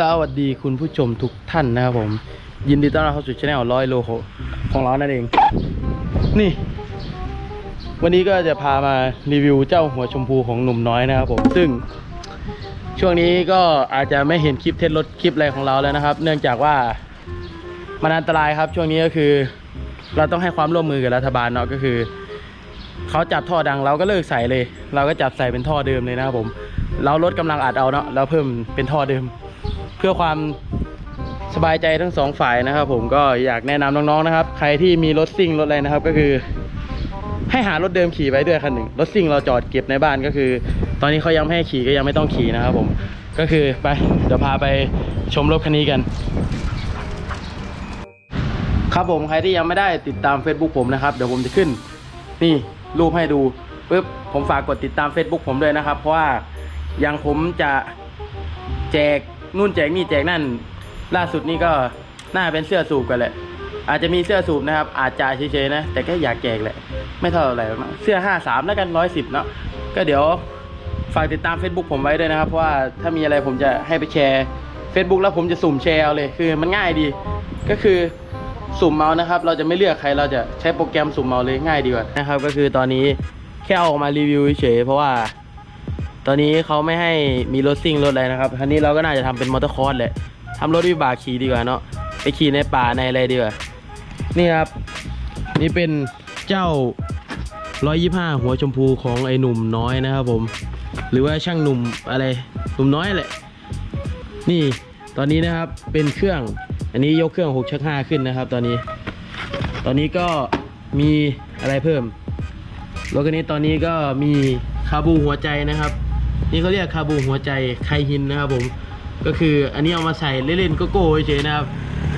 สวัสดีคุณผู้ชมทุกท่านนะครับผม ยินดีต้อนรับเข้าสู่ช anel ร้อยโลของเรานั่นเอง นี่ วันนี้ก็จะพามารีวิวเจ้าหัวชมพูของหนุ่มน้อยนะครับผมซึ่ง ช่วงนี้ก็อาจจะไม่เห็นคลิปเทสรถคลิปอะไรของเราแล้วนะครับ เนื่องจากว่ามันอันตรายครับ ช่วงนี้ก็คือ เราต้องให้ความร่วมมือกับรัฐบาลเนาะก็คือเขาจับท่อดังเราก็เลิกใส่เลย เราก็จับใส่เป็นท่อเดิมเลยนะครับผม เราลดกำลังอัดเอาเนาะแล้วเพิ่มเป็นท่อเดิม เพื่อความสบายใจทั้งสองฝ่ายนะครับ ผมก็อยากแนะนำน้องๆนะครับ ใครที่มีรถซิ่งรถอะไรนะครับ ก็คือให้หารถเดิมขี่ไว้ด้วยคันหนึ่งรถซิ่งเราจอดเก็บในบ้านก็คือ ตอนนี้เขายังไม่ให้ขี่ก็ยังไม่ต้องขี่นะครับ ผมก็คือไปเดี๋ยวพาไปชมรถคันนี้กัน ครับผมใครที่ยังไม่ได้ติดตาม Facebook ผมนะครับ เดี๋ยวผมจะขึ้น นี่รูปให้ดูปุ๊บผมฝากกดติดตาม Facebook ผมด้วยนะครับ เพราะว่าย่างผมจะแจก นู่นแจกนี่แจกนั่น ล่าสุดนี่ก็น่าเป็นเสื้อสูบกันแหละ อาจจะมีเสื้อสูบนะครับ อาจจะเฉยๆนะ แต่ก็อยากแจกแหละ ไม่เท่าไหร่หรอกนะเสื้อ 53 แล้วกัน 110 เนาะก็เดี๋ยวฝากติดตาม Facebook ผมไว้ด้วยนะครับ เพราะว่าถ้ามีอะไรผมจะให้ไปแชร์ Facebook แล้วผมจะสุ่มแชร์เอาเลย คือมันง่ายดี ก็คือสุ่มเอานะครับ เราจะไม่เลือกใคร เราจะใช้โปรแกรมสุ่มเอาเลยง่ายดีกว่านะครับ ก็คือตอนนี้แค่เอาออกมารีวิวเฉยเพราะว่า ตอนนี้เขาไม่ให้มีรถซิ่งรถอะไรนะครับคันนี้เราก็น่าจะทำเป็นมอเตอร์คอร์สแหละทำรถวิบากขี่ดีกว่าเนาะไปขี่ในป่าในอะไรดีกว่านี่ครับ นี่เป็นเจ้า 125 หัวชมพูของไอ้หนุ่มน้อยนะครับผม หรือว่าช่างหนุ่มอะไรหนุ่มน้อยแหละ นี่ตอนนี้นะครับเป็นเครื่อง อันนี้ยกเครื่อง6ชัก5ขึ้นนะครับ ตอนนี้ ตอนนี้ก็มีอะไรเพิ่มรถคันนี้ตอนนี้ก็มีคาบูหัวใจนะครับ นี่เขาเรียกคาบูหัวใจไคฮินนะครับผม ก็คืออันนี้เอามาใส่เล่นๆโกโก้เฉยนะครับ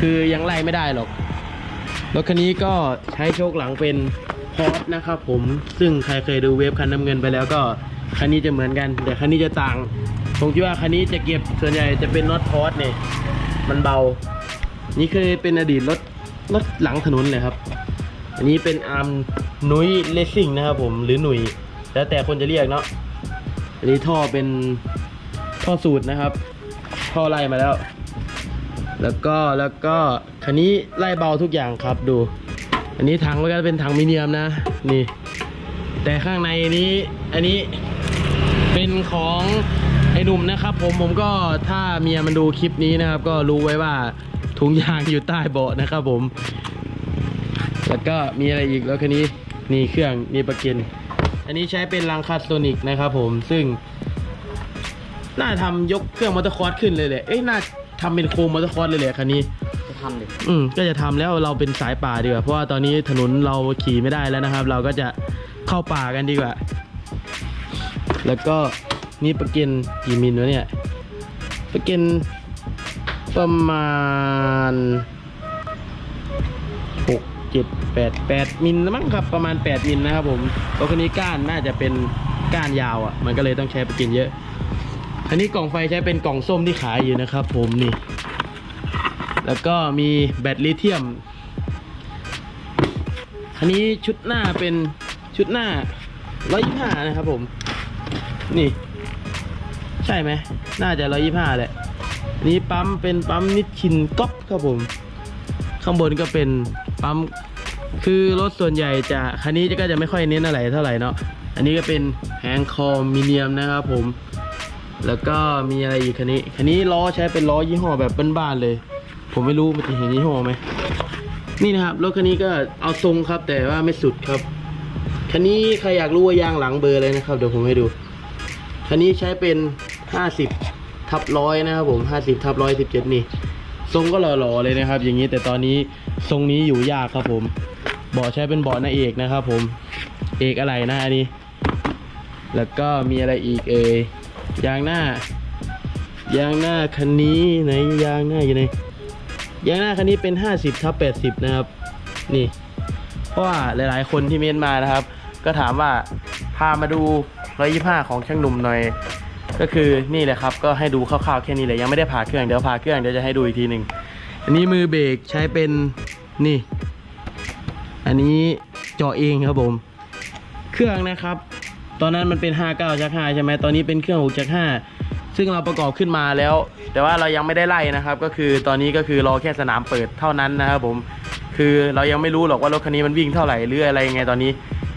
คือยังไล่ไม่ได้หรอกรถคันนี้ก็ใช้โชคหลังเป็นพอร์ตนะครับผมซึ่งใครเคยดูเวฟคันน้ำเงินไปแล้วก็คันนี้จะเหมือนกันแต่คันนี้จะต่างตรงที่ว่าคันนี้จะเก็บส่วนใหญ่จะเป็นน็อตพอร์ตเนี่ยมันเบา นี่เคยเป็นอดีตรถรถหลังถนนเลยครับ อันนี้เป็นอาร์มนุ้ยเลสซิ่งนะครับผมหรือหนุ่ยแล้วแต่คนจะเรียกเนาะ อันนี้ท่อเป็นท่อสูตรนะครับ ท่อไล่มาแล้ว แล้วก็แล้วก็คันนี้ไล่เบาทุกอย่างครับดู อันนี้ถังมันก็เป็นถังมิเนียมนะนี่ แต่ข้างในนี้อันนี้เป็นของไอ้หนุ่มนะครับ ผมผมก็ถ้าเมียมันดูคลิปนี้นะครับ ก็รู้ไว้ว่าถุงยางอยู่ใต้เบาะนะครับผม แล้วก็มีอะไรอีกแล้วคันนี้นี่เครื่องนี่ประกิน อันนี้ใช้เป็นรังคาสโตนิกนะครับผมซึ่ง น่าทำยกเครื่องมอเตอร์คอร์สขึ้นเลยแหละเอ้ยน่าทำเป็นโครงมอเตอร์คอร์สเลยแหละคันนี้จะทำเลยอืมก็จะทำแล้วเราเป็นสายป่าดีกว่าเพราะว่าตอนนี้ถนนเราขี่ไม่ได้แล้วนะครับ เราก็จะเข้าป่ากันดีกว่า แล้วก็นี่ประกินกี่มิลวะเนี่ยประกินประมาณหก เจ็ดแปดแปดมิลนะมั้งครับประมาณแปดมิลนะครับผมรถคันนี้ก้านน่าจะเป็นก้านยาวอะ มันก็เลยต้องใช้ปกินเยอะ อันนี้กล่องไฟใช้เป็นกล่องส้มที่ขายอยู่นะครับ ผมนี่ แล้วก็มีแบตลิเธียม อันนี้ชุดหน้าเป็นชุดหน้า125นะครับผม นี่ ใช่ไหม น่าจะ125แหละอันนี้ปั๊มเป็นปั๊มนิชชินก๊อปครับผม ข้างบนก็เป็น ปั๊มคือรถส่วนใหญ่จะคันนี้ก็จะไม่ค่อยเน้นอะไรเท่าไหร่เนาะอันนี้ก็เป็นแฮงคอมมิเนียมนะครับผม แล้วก็มีอะไรอีกคันนี้คันนี้ล้อใช้เป็นล้อยี่ห้อแบบบ้านๆเลย ผมไม่รู้มันจะเห็นยี่ห้อไหมนี่นะครับรถคันนี้ก็เอาทรงครับแต่ว่าไม่สุดครับคันนี้ใครอยากรู้ว่ายางหลังเบอร์เลยนะครับเดี๋ยวผมให้ดูคันนี้ใช้เป็น 50ทับร้อยนะครับผม 50ทับร้อยสิบเจ็ดนี่ ทรงก็หล่อๆเลยนะครับ อย่างนี้แต่ตอนนี้ทรงนี้อยู่ยากครับผมเบาะใช้เป็นเบาะหน้าเอกนะครับ ผมเอกอะไรนะอันนี้ แล้วก็มีอะไรอีกเอ่ยยางหน้ายางหน้าคันนี้ไหนยางหน้าอยู่ไหนยางหน้าคันนี้เป็น 50ทับ80 นะครับ นี่ เพราะว่าหลายๆ คนที่เม้นมานะครับ ก็ถามว่าพามาดู 125 ของช่างหนุ่มหน่อย ก็คือนี่แหละครับก็ให้ดูคร่าวๆแค่นี้แหละยังไม่ได้ผ่าเครื่องเดี๋ยวผ่าเครื่องเดี๋ยวจะให้ดูอีกทีหนึ่งอันนี้มือเบรกใช้เป็นนี่ อันนี้เจาะเองครับผม เครื่องนะครับ ตอนนั้นมันเป็น 59จัก5ใช่ไหมตอนนี้เป็นเครื่อง6จัก5ซึ่งเราประกอบขึ้นมาแล้ว แต่ว่าเรายังไม่ได้ไล่นะครับ ก็คือตอนนี้ก็คือรอแค่สนามเปิดเท่านั้นนะครับผม คือเรายังไม่รู้หรอกว่ารถคันนี้มันวิ่งเท่าไหร่หรืออะไรยังไงตอนนี้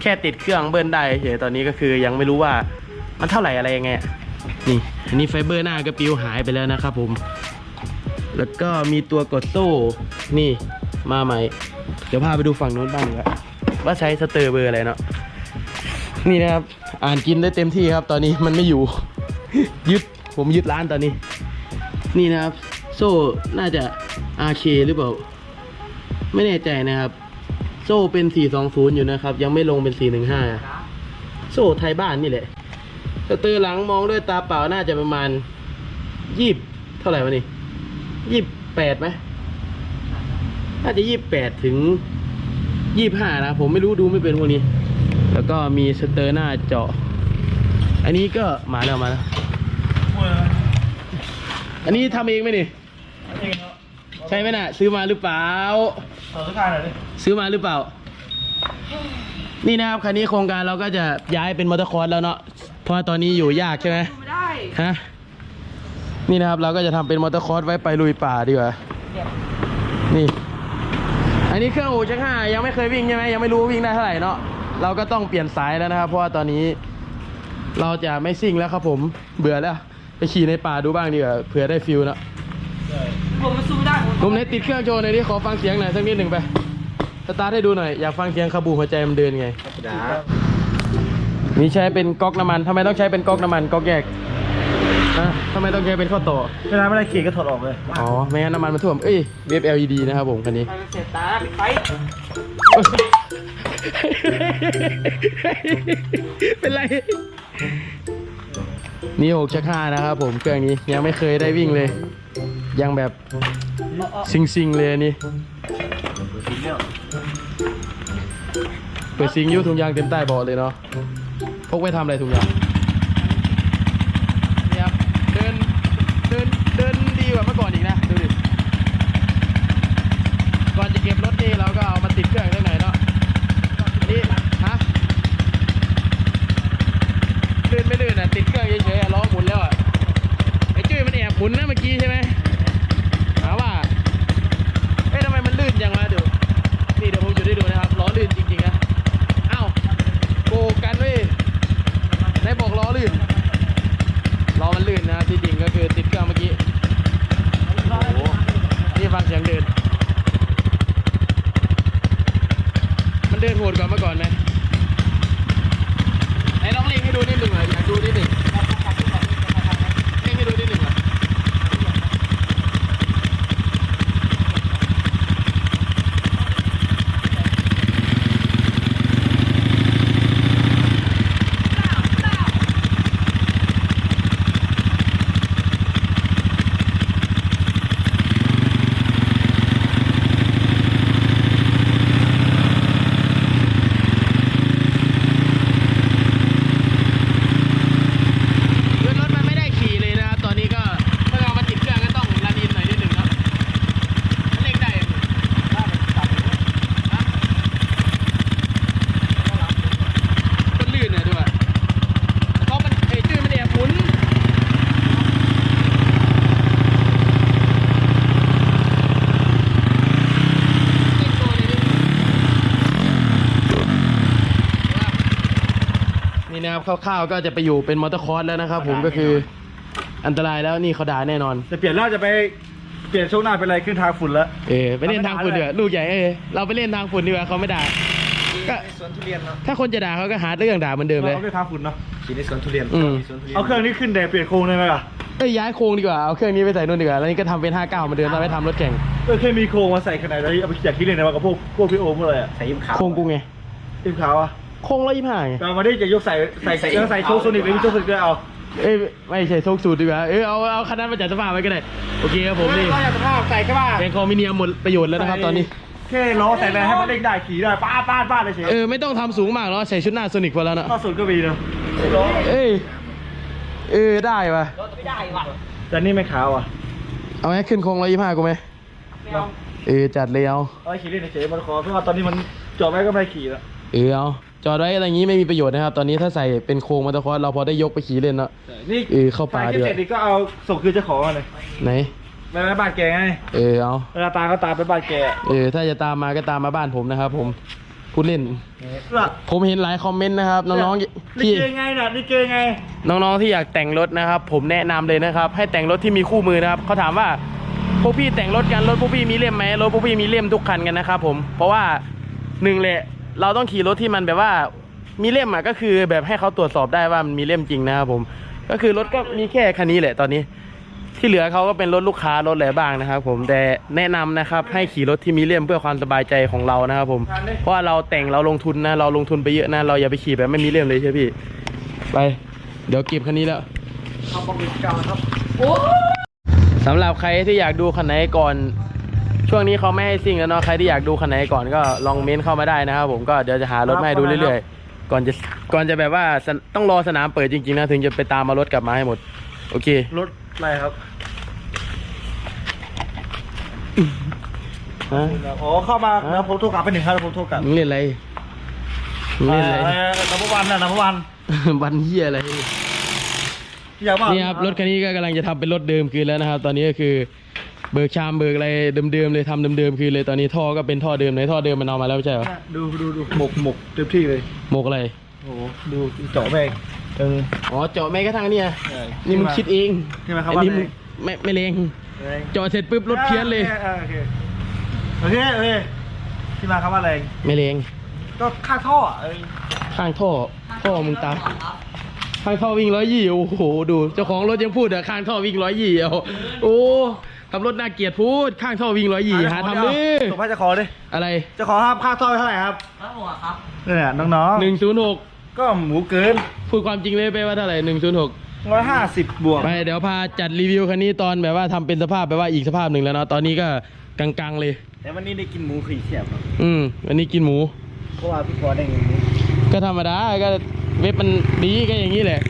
แค่ติดเครื่องเบิ้ลได้เฉยตอนนี้ก็คือยังไม่รู้ว่ามันเท่าไหร่อะไรยังไง นี่อันนี้ไฟเบอร์หน้าก็ปิวหายไปแล้วนะครับผม แล้วก็มีตัวกดโซ่นี่มาใหม่ เดี๋ยวพาไปดูฝั่งนู้นบ้างดีกว่าว่าใช้สเตอร์เบอร์อะไรเนาะนี่นะครับ อ่านกินได้เต็มที่ครับ ตอนนี้มันไม่อยู่ ยึดผมยึดร้านตอนนี้ นี่นะครับ โซ่น่าจะ RK หรือเปล่า ไม่แน่ใจนะครับ โซ่เป็น 420 อยู่นะครับ ยังไม่ลงเป็น 415 โซ่ไทยบ้านนี่แหละ สเตอร์หลังมองด้วยตาเปล่าน่าจะประมาณยี่เท่าไหร่วะนี่ยี่แปดไหมน่าจะยี่แปดถึงยี่ห้านะผมไม่รู้ดูไม่เป็นพวกนี้ แล้วก็มีสเตอร์หน้าเจาะ อันนี้ก็มาแล้วมาแล้วอันนี้ทำเองไหมนี่ใช่ไหมน่ะ ซื้อมาหรือเปล่าต่อสักการหน่อยดิซื้อมาหรือเปล่า นี่นะครับคันนี้โครงการเราก็จะย้ายเป็นมอเตอร์คอร์สแล้วเนาะเพ ราะว่าตอนนี้อยู่ยากใช่ไหมไม่ได้ฮะนี่นะครับเราก็จะทำเป็นมอเตอร์คอร์สไว้ไปลุยป่าดีกว่านี่ อันนี้เครื่องอูชักห้ายังไม่เคยวิ่งใช่ไหมยังไม่รู้วิ่งได้เท่าไหร่เนาะเราก็ต้องเปลี่ยนสายแล้วนะครับ เพราะว่าตอนนี้เราจะไม่ซิ่งแล้วครับผมเบื่อแล้ว ไปขี่ในป่าดูบ้างดีกว่าเผื่อได้ฟิลเนาะผมมันสู้ไม่ได้ผมหนุ่มเน็ตติดเครื่องโชว์หน่อยดิขอฟังเสียงหน่อยสักนิดหนึ่งไปสตาร์ทให้ดูหน่อยอยากฟังเสียงขบูหัวใจมันเดินไง จ้านี่ใช้เป็นก๊อกน้ำมันทำไมต้องใช้เป็นก๊อกน้ำมันก๊อกแยกฮะทำไมต้องใช้เป็นข้อต่อเวลาไม่ได้ขี่ก็ถอดออกเลยอ๋อไม่งั้นน้ำมันมันท่วมเอ้ยเวฟ LED นะครับผมคันนี้ไปเสร็จตาปิดไฟเป็นไรนี่หกชักห้านะครับผมเครื่องนี้ยังไม่เคยได้วิ่งเลย ยังแบบซิงซิงๆเลยอันนี่เปิดซิงอยูถุงยางเต็มใต้เบาะเลยเนาะ พกไว้ทำอะไรถุงยางนี่ครับเดินเดินเดินดีกว่าเมื่อก่อนอีกนะดูดิก่อนจะเก็บรถนี่เราก็เอามาติดเครื่องสักหน่อยเนาะอันนี่ฮะ ลื่นไม่ลื่นอะ ติดเครื่องเฉยๆอะล้อหมุนแล้วอะ ไอ้จุ้ยมันแอบหมุนนะเมื่อกี้ใช่ไหมหาว่า เอ๊ะทำไมมันลื่นจังวะเดี๋ยวนี่เดี๋ยวผมจะได้ดูนะครับล้อลื่นจริงๆนะอ้าวโกกันเว้ยไหนบอกล้อลื่นล้อมันลื่นนะครับที่จริงก็คือติดเครื่องเมื่อกี้โอ้โหนี่ฟังเสียงเดิน มันเดก่อนมื่ก่อนไหม ไหนลองเล่งให้ดูนิดหนึ่งหน่อยอยากดูนิดหนึ่งเล่งให้ดูนิดหนึ่งหน่อยคือรถมันไม่ได้ขี่เลยนะครับ ตอนนี้ก็ถ้าเรามาติดเครื่องก็ต้องรันอินหน่อยนิดหนึ่งครับมันเล่งได้ยังฮะมันลื่นนะดูอะเพราะมันไอ้จุ้ยมันแอบหมุน เล่นตัวเลยดิ นี่นะครับคร่าวๆก็จะไปอยู่เป็นมอเตอร์คอร์สแล้วนะครับ ผมก็คืออันตรายแล้วนี่เขาด่าแน่นอน จะเปลี่ยนแล้วจะไปเปลี่ยนช่วงหน้าเป็นอะไรขึ้นทางฝุ่นแล้วเออไปเล่นทางฝุ่นดีกว่าลูกใหญ่เออเราไปเล่นทางฝุ่นดีกว่าเขาไม่ด่าก็สวนทุเรียนเนาะถ้าคนจะด่าเขาก็หาเรื่องด่าเหมือนเดิมเลยเอาไปทางฝุ่นเนาะขี่ในสวนทุเรียนอืมสวนทุเรียนเอาเครื่องนี้ขึ้นแดดเปลี่ยนโครงได้ไหมล่ะเอ้ยย้ายโครงดีกว่าเอาเครื่องนี้ไปใส่นู่นดีกว่าแล้วนี่ก็ทำเป็น59เหมาเดิมเราไปทำรถแข่งเออแค่มีโครงมาใส่ขนาดนี้เอาไปอยากคิดเลยนะว่ากับพวกพวกพี่โอมอะไรอะใส่ยิ้มขาวโครงกูไงทีมขาวอะ โครงร้อยยี่ห้าไงเอามาดิจะยกใส่ใส่ใส่ใส่โชว์โซนิกหรือโชว์โซนิกด้วยเอาเอ้ยไม่ใช่โชคสูตรดีกว่าเออเอาเอาคันนั้นมาจัดสภาพไว้ก็ได้โอเคครับผมนี่เราอยากจะภาพใส่แค่ว่าเป็นคอมิเนียมหมดประโยชน์แล้วนะครับตอนนี้แค่ล้อใส่อะไรให้มันเด้งได้ขี่ได้ป้าดป้าดป้าดเลยเฉยเออไม่ต้องทำสูงมากเนาะใส่ชุดหน้าโซนิกพอแล้วเนาะข้อสุดก็มีเนาะเอ้ยเออได้ปะรถไม่ได้ว่ะแต่นี่ไม่ขาวอะเอาไหมขึ้นโครงร้อยยี่ห้ากูไหมไม่เอาเออจัดเลยเอาเอาไว้ขี่เล่นเฉยๆมันขอเพราะว่าตอนนี้มันจอดไว้ก็ไม่ได้ขี่แล้วเออเอา จอดไว้อะไรอย่างนี้ไม่มีประโยชน์นะครับ ตอนนี้ถ้าใส่เป็นโครงมอเตอร์คอร์สเราพอได้ยกไปขี่เล่นเนาะนี่เออเข้าป่าถ่ยคดีลิปกว่าเสร็จนี่ก็เอาส่งคืนเจ้าของมาเลยไหนไปไว้บ้านแกไงเออเอาเวลาตามก็ตามไปบ้านแกเออถ้าจะตามมาก็ตามมาบ้านผมนะครับ ผมพูดเล่นล่ะผมเห็นหลายคอมเมนต์นะครับน้องๆนี่ที่เกงไงน่ะนี่เกงไง น้องๆที่อยากแต่งรถนะครับ ผมแนะนำเลยนะครับ ให้แต่งรถที่มีคู่มือนะครับเขาถามว่าพวกพี่แต่งรถกันรถพวกพี่มีเล่มไหมรถพวกพี่มีเล่มทุกคันกันนะครับผมเพราะว่าหนึ่งเลย เราต้องขี่รถที่มันแบบว่ามีเล่มอะก็คือแบบให้เขาตรวจสอบได้ว่ามันมีเล่มจริงนะครับผม ก็คือรถก็มีแค่คันนี้แหละตอนนี้ ที่เหลือเขาก็เป็นรถลูกค้ารถอะไรบ้างนะครับ ผมแต่แนะนำนะครับให้ขี่รถที่มีเล่มเพื่อความสบายใจของเรานะครับผมเพราะว่าเราแต่งเราลงทุนนะเราลงทุนไปเยอะนะเราอย่าไปขี่แบบไม่มีเล่มเลยใช่ไหมพี่ไป เดี๋ยวเก็บคันนี้แล้วทำบังคับเก่าครับสำหรับใครที่อยากดูคันไหนก่อน ช่วงนี้เขาไม่ให้ซิ่งแล้วเนาะใครที่อยากดูคันไหนก่อนก็ลองเม้นเข้ามาได้นะครับผมก็เดี๋ยวจะหารถมาให้ดูเรื่อยๆ ก่อนจะก่อนจะแบบว่าสนต้องรอสนามเปิดจริงๆนะถึงจะไปตามมารถกลับมาให้หมด โอเค รถอะไรครับฮะอ๋อเข้ามาแล้วผมโทรกลับไปหนึ่งครับแล้วผมโทรกลับมึงเล่นอะไรมึงเล่นอะไรนับวันน่ะนับวันวันเฮียอะไรอยากมานี่ครับรถคันนี้ก็กำลังจะทำเป็นรถเดิมคืนแล้วนะครับ ตอนนี้ก็คือ เบิกชามเบิกอะไรเดิมๆเลยทำเดิมๆคืนเลยตอนนี้ท่อก็เป็นท่อเดิมเลยท่อเดิมมันเอามาแล้วไม่ใช่เหรอดูดูดูหมกหมกเต็มที่เลยหมกอะไรโอ้โหดูเจาะแม่งเอออ๋อเจาะแม้กระทั่งเนี่ยใช่นี่มึงคิดเองที่มาครับอันนี้ว่ามึงไม่ไม่เลงแรงเจาะเสร็จปุ๊บรถเพี้ยนเลยออโอเคโอเคโอเคที่มาครับว่าแรงไม่เลงก็ค่าท่ออะเออข้างท่อท่อมึงตามข้างท่อวิ่งร้อยยี่โอ้โหดูเจ้าของรถยังพูดอะข้างท่อวิ่งร้อยยี่เอาโอ้ ทำรถน่าเกลียดพูดข้างท่อวิ่งร้อยยี่หาทำดิส่งให้เจ้าของดิอะไรเจ้าของครับค่าท่อเท่าไหร่ครับครับผมครับเนี่ยน้องหนึ่งศูนย์หกๆก็หมูเกินพูดความจริงเลยไปว่าเท่าไหร่หนึ่งศูนย์หกร้อยห้าสิบบวกไปเดี๋ยวพาจัดรีวิวคันนี้ตอนแบบว่าทำเป็นสภาพแบบว่าอีกสภาพหนึ่งแล้วเนาะตอนนี้ก็กลางๆเลย แต่วันนี้ได้กินหมูขี่เสียบครับอืมวันนี้กินหมูเพราะว่าพี่พอได้เงินนี้ก็ธรรมดาก็เว็บมันดีก็อย่างนี้แหละ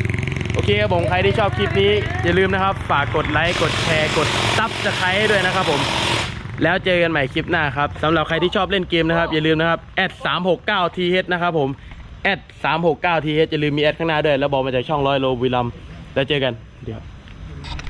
โอเคครับผมใครที่ชอบคลิปนี้ อย่าลืมนะครับ ฝากกดไลค์กดแชร์กดซับสไครต์ด้วยนะครับผม แล้วเจอกันใหม่คลิปหน้าครับสำหรับใครที่ชอบเล่นเกมนะครับ อย่าลืมนะครับแอด369 th นะครับผมแอด369 th อย่าลืมมีแอดข้างหน้าด้วย แล้วบอกมาจากช่องร้อยโลวิลัมแล้วเจอกันเดี๋ยว